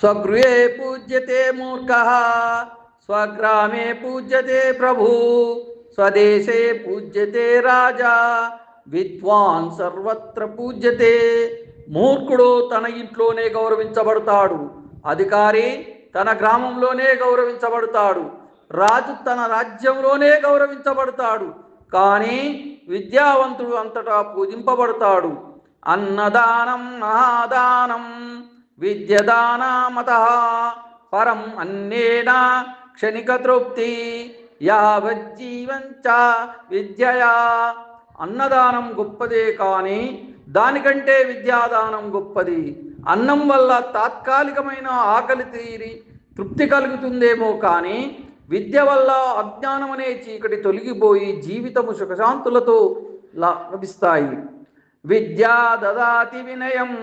స్వగృహే పూజ్యతే మూర్ఖ స్వగ్రామే పూజ్యతే ప్రభు స్వదేశే పూజ్యతే రాజా విద్వాన్ సర్వత్ర పూజ్యతే మూర్ఖుడు తన ఇంట్లోనే గౌరవించబడతాడు అధికారి తన గ్రామంలోనే గౌరవించబడతాడు రాజు తన రాజ్యంలోనే గౌరవించబడతాడు కానీ విద్యావంతుడు అంతటా పూజింపబడతాడు. అన్నదానం మహాదానం విద్యదానామత పరం అన్నేన క్షణిక తృప్తి యావజ్జీవంచ విద్యయా అన్నదానం గొప్పదే కానీ దానికంటే విద్యాదానం గొప్పది అన్నం వల్ల తాత్కాలికమైన ఆకలి తీరి తృప్తి కలుగుతుందేమో కానీ విద్య వల్ల అజ్ఞానం అనే చీకటి తొలగిపోయి జీవితము సుఖశాంతులతో లభిస్తాయి. విద్యా దదాతి వినయం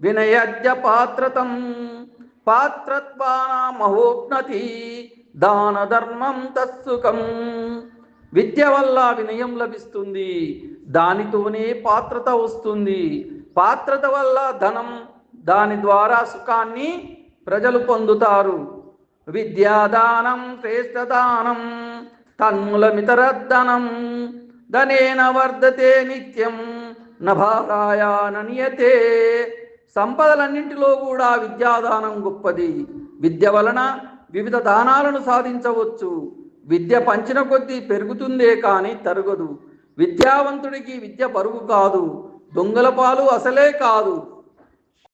వినయజ్ఞ పాత్రతం పాత్రత్వానామహోగ్నతి దాన ధర్మం తత్సుఖం. విద్య వల్ల వినయం లభిస్తుంది దానితోనే పాత్రత వస్తుంది. పాత్రత వల్ల ధనం దాని ద్వారా సుఖాన్ని ప్రజలు పొందుతారు. విద్యాదానం శ్రేష్టదానం తన్ములమితరద్దనం ధనేన వర్ధతే నిత్యం నభారాయ ననియతే సంపదలన్నింటిలో కూడా విద్యాదానం గొప్పది. విద్య వలన వివిధ దానాలను సాధించవచ్చు. విద్య పంచిన కొద్దీ పెరుగుతుందే కానీ తరగదు. విద్యావంతుడికి విద్య పరుగు కాదు. దొంగల పాలు అసలే కాదు.